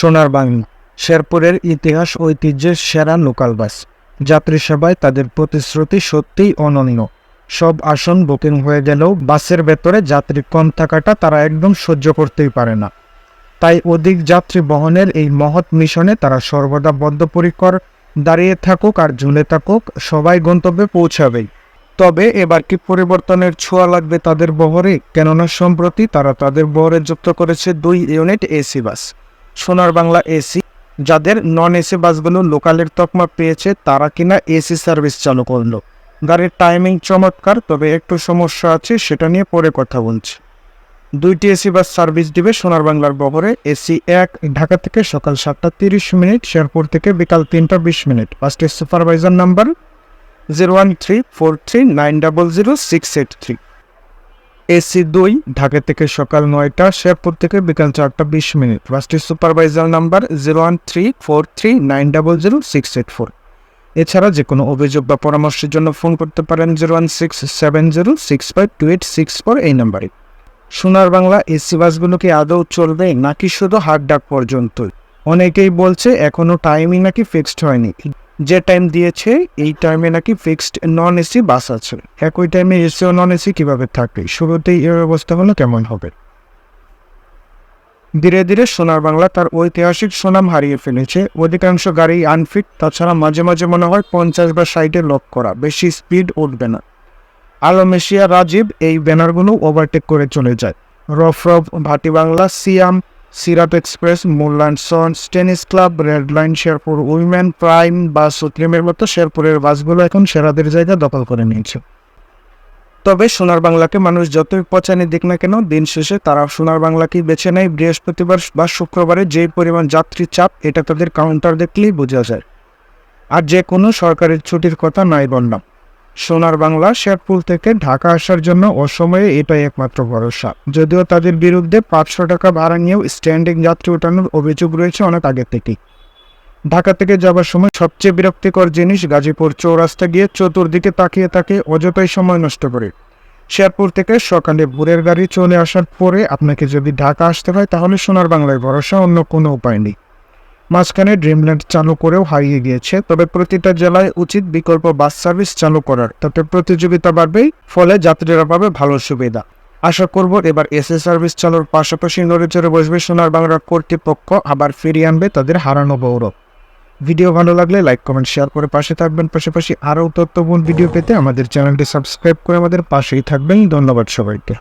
সোনার বাংলা, শেরপুরের ইতিহাস ঐতিহ্যের সেরা লোকাল বাস। যাত্রী সেবায় তাদের প্রতিশ্রুতি সত্যিই অনন্য। সব আসন বুকিং হয়ে গেলেও বাসের ভেতরে যাত্রী কম থাকাটা তারা একদম সহ্য করতেই পারে না। তাই অধিক যাত্রী বহনের এই মহৎ মিশনে তারা সর্বদা বদ্ধপরিকর, দাঁড়িয়ে থাকুক আর ঝুলে থাকুক, সবাই গন্তব্যে পৌঁছাবেই। তবে এবার কি পরিবর্তনের ছোঁয়া লাগবে তাদের বহরে? কেননা সম্প্রতি তারা তাদের বহরে যুক্ত করেছে দুই ইউনিট এসি বাস। সোনার বাংলা এসি। যাদের নন এসি বাসগুলো লোকালের তকমা পেয়েছে, তারা কিনা এসি সার্ভিস চালু করল। গাড়ির টাইমিং চমৎকার, তবে একটু সমস্যা আছে, সেটা নিয়ে পরে কথা বলছি। দুইটি এসি বাস সার্ভিস দিবে সোনার বাংলার বহরে, এসি এক, ঢাকা থেকে সকাল সাতটা তিরিশ মিনিট, শেরপুর থেকে বিকাল তিনটা বিশ minute. বাসটির supervisor number, zero one three four three nine double zero six eight three. AC দুই, ঢাকা থেকে সকাল নয়টা, শেরপুর থেকে বিকাল চারটা বিশ minute. বাসটির supervisor number zero one three four three nine double zero six eight four. এছাড়া যে কোনো অভিযোগ বা পরামর্শের জন্য ফোন করতে পারেন zero one six seven zero six five two eight six four এই নাম্বারে। সোনার বাংলা এসি বাসগুলো কি আদৌ চলবে নাকি শুধু হাট ডাক পর্যন্ত অনেকেই বলছে এখনও টাইমই নাকি ফিক্সড হয়নি। যে টাইম দিয়েছে, এই টাইমে নাকি ফিক্সড নন এসি বাস আছে। একই টাইমে এসি ও নন এসি কীভাবে থাকবে? শুরুতেই এর অবস্থা হলো কেমন হবে? ধীরে ধীরে সোনার বাংলা তার ঐতিহাসিক সুনাম হারিয়ে ফেলেছে। অধিকাংশ গাড়ি আনফিট তাছাড়া মাঝে মাঝে মনে হয় পঞ্চাশ বা ষাটে লক করা। বেশি স্পিড উঠবে না। আলম এশিয়া রাজীব এই ব্যানারগুলো ওভারটেক করে চলে যায়। রফ রফ ভাটি বাংলা সিয়াম সিরাট এক্সপ্রেস মুল্যান্ড সন tennis club red line Sherpur women prime বা সুপ্রিমের মতো শেরপুরের বাসগুলো এখন সেরাদের জায়গা দখল করে নিয়েছে। তবে সোনার বাংলাকে মানুষ যতই পচানি দিক না কেন, দিন শেষে তারা সোনার বাংলাকেই বেছে নেয় বৃহস্পতিবার বা শুক্রবারে যে পরিমাণ যাত্রী চাপ, এটা তাদের কাউন্টার দেখলেই বোঝা যায়। আর যে কোনো সরকারি ছুটির কথা নাই বললাম। সোনার বাংলা শেরপুর থেকে ঢাকা আসার জন্য অসময়ে এটাই একমাত্র ভরসা। যদিও তাদের বিরুদ্ধে পাঁচশো টাকা ভাড়া নিয়েও স্ট্যান্ডিং যাত্রী ওঠানোর অভিযোগ রয়েছে অনেক আগে থেকেই। ঢাকা থেকে যাবার সময় সবচেয়ে বিরক্তিকর জিনিস গাজীপুর চৌরাস্তা গিয়ে চতুর্দিকে তাকিয়ে তাকে অযথাই সময় নষ্ট করে। শেরপুর থেকে সকালে ভোরের গাড়ি চলে আসার পরে আপনাকে যদি ঢাকা আসতে হয় তাহলে সোনার বাংলায় ভরসা অন্য কোনো উপায় নেই। মাঝখানে ড্রিমল্যান্ড চালু করেও হারিয়ে গিয়েছে। তবে প্রতিটা জেলায় উচিত বিকল্প বাস সার্ভিস চালু করার। তাতে প্রতিযোগিতা বাড়বেই, ফলে যাত্রীরা পাবে ভালো সুবিধা। আশা করব এবার এসএ সার্ভিস চালুর পাশাপাশি নড়ে চড়ে বসবে সোনার বাংলার কর্তৃপক্ষ, আবার ফিরিয়ে আনবে তাদের হারানো গৌরব। ভিডিও ভালো লাগলে লাইক, কমেন্ট, শেয়ার করে পাশে থাকবেন। পাশাপাশি আরও তথ্যপূর্ণ ভিডিও পেতে আমাদের চ্যানেলটি সাবস্ক্রাইব করে আমাদের পাশেই থাকবেন। ধন্যবাদ সবাইকে।